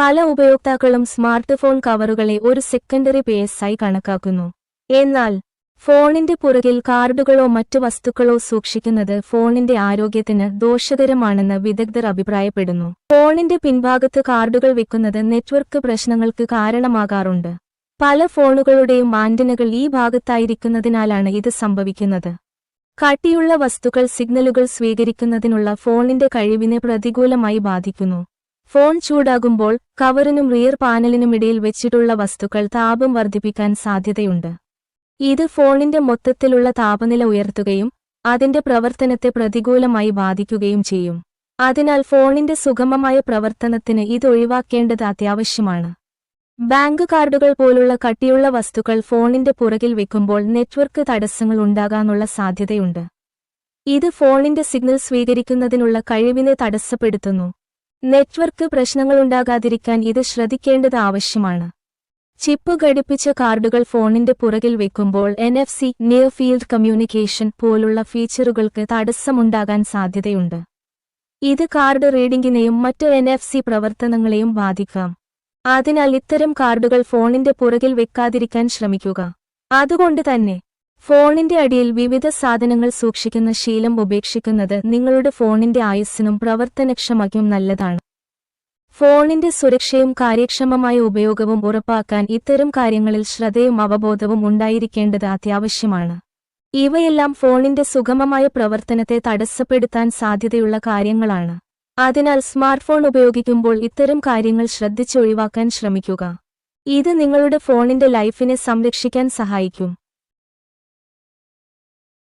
പല ഉപയോക്താക്കളും smart phone കവറുകളെ ഒരു സെക്കൻഡറി പേഴ്സായി കണക്കാക്കുന്നു. എന്നാൽ ഫോണിന്റെ പുറകിൽ കാർഡുകളോ മറ്റു വസ്തുക്കളോ സൂക്ഷിക്കുന്നത് ഫോണിന്റെ ആരോഗ്യത്തിന് ദോഷകരമാണെന്ന് വിദഗ്ധർ അഭിപ്രായപ്പെടുന്നു. ഫോണിന്റെ പിൻഭാഗത്ത് കാർഡുകൾ വെക്കുന്നത് നെറ്റ്വർക്ക് പ്രശ്നങ്ങൾക്ക് കാരണമാകാറുണ്ട്. പല ഫോണുകളുടെയും ആന്റിനകൾ ഈ ഭാഗത്തായിരിക്കുന്നതിനാലാണ് ഇത് സംഭവിക്കുന്നത്. കട്ടിയുള്ള വസ്തുക്കൾ സിഗ്നലുകൾ സ്വീകരിക്കുന്നതിനുള്ള ഫോണിന്റെ കഴിവിനെ പ്രതികൂലമായി ബാധിക്കുന്നു. ഫോൺ ചൂടാകുമ്പോൾ കവറിനും റിയർ പാനലിനും ഇടയിൽ വെച്ചിട്ടുള്ള വസ്തുക്കൾ താപം വർദ്ധിപ്പിക്കാൻ സാധ്യതയുണ്ട്. ഇത് ഫോണിന്റെ മൊത്തത്തിലുള്ള താപനില ഉയർത്തുകയും അതിന്റെ പ്രവർത്തനത്തെ പ്രതികൂലമായി ബാധിക്കുകയും ചെയ്യും. അതിനാൽ ഫോണിന്റെ സുഗമമായ പ്രവർത്തനത്തിന് ഇത് ഒഴിവാക്കേണ്ടത് അത്യാവശ്യമാണ്. ബാങ്ക് കാർഡുകൾ പോലുള്ള കട്ടിയുള്ള വസ്തുക്കൾ ഫോണിന്റെ പുറകിൽ വെക്കുമ്പോൾ നെറ്റ്വർക്ക് തടസ്സങ്ങൾ ഉണ്ടാകാനുള്ള സാധ്യതയുണ്ട്. ഇത് ഫോണിന്റെ സിഗ്നൽ സ്വീകരിക്കുന്നതിനുള്ള കഴിവിനെ തടസ്സപ്പെടുത്തുന്നു. നെറ്റ്വർക്ക് പ്രശ്നങ്ങളുണ്ടാകാതിരിക്കാൻ ഇത് ശ്രദ്ധിക്കേണ്ടത് ആവശ്യമാണ്. ചിപ്പ് ഘടിപ്പിച്ച കാർഡുകൾ ഫോണിന്റെ പുറകിൽ വെക്കുമ്പോൾ N F C near field communication പോലുള്ള ഫീച്ചറുകൾക്ക് തടസ്സമുണ്ടാകാൻ സാധ്യതയുണ്ട്. ഇത് കാർഡ് റീഡിംഗിനെയും മറ്റ് എൻ എഫ് സി പ്രവർത്തനങ്ങളെയും ബാധിക്കാം. അതിനാൽ ഇത്തരം കാർഡുകൾ ഫോണിന്റെ പുറകിൽ വെക്കാതിരിക്കാൻ ശ്രമിക്കുക. അതുകൊണ്ട് തന്നെ ഫോണിന്റെ അടിയിൽ വിവിധ സാധനങ്ങൾ സൂക്ഷിക്കുന്ന ശീലം ഉപേക്ഷിക്കുന്നത് നിങ്ങളുടെ ഫോണിന്റെ ആയുസ്സിനും പ്രവർത്തനക്ഷമയ്ക്കും നല്ലതാണ്. ഫോണിന്റെ സുരക്ഷയും കാര്യക്ഷമമായ ഉപയോഗവും ഉറപ്പാക്കാൻ ഇത്തരം കാര്യങ്ങളിൽ ശ്രദ്ധയും അവബോധവും ഉണ്ടായിരിക്കേണ്ടത് അത്യാവശ്യമാണ്. ഇവയെല്ലാം ഫോണിന്റെ സുഗമമായ പ്രവർത്തനത്തെ തടസ്സപ്പെടുത്താൻ സാധ്യതയുള്ള കാര്യങ്ങളാണ്. അതിനാൽ സ്മാർട്ട്ഫോൺ ഉപയോഗിക്കുമ്പോൾ ഇത്തരം കാര്യങ്ങൾ ശ്രദ്ധിച്ചൊഴിവാക്കാൻ ശ്രമിക്കുക. ഇത് നിങ്ങളുടെ ഫോണിന്റെ ലൈഫിനെ സംരക്ഷിക്കാൻ സഹായിക്കും.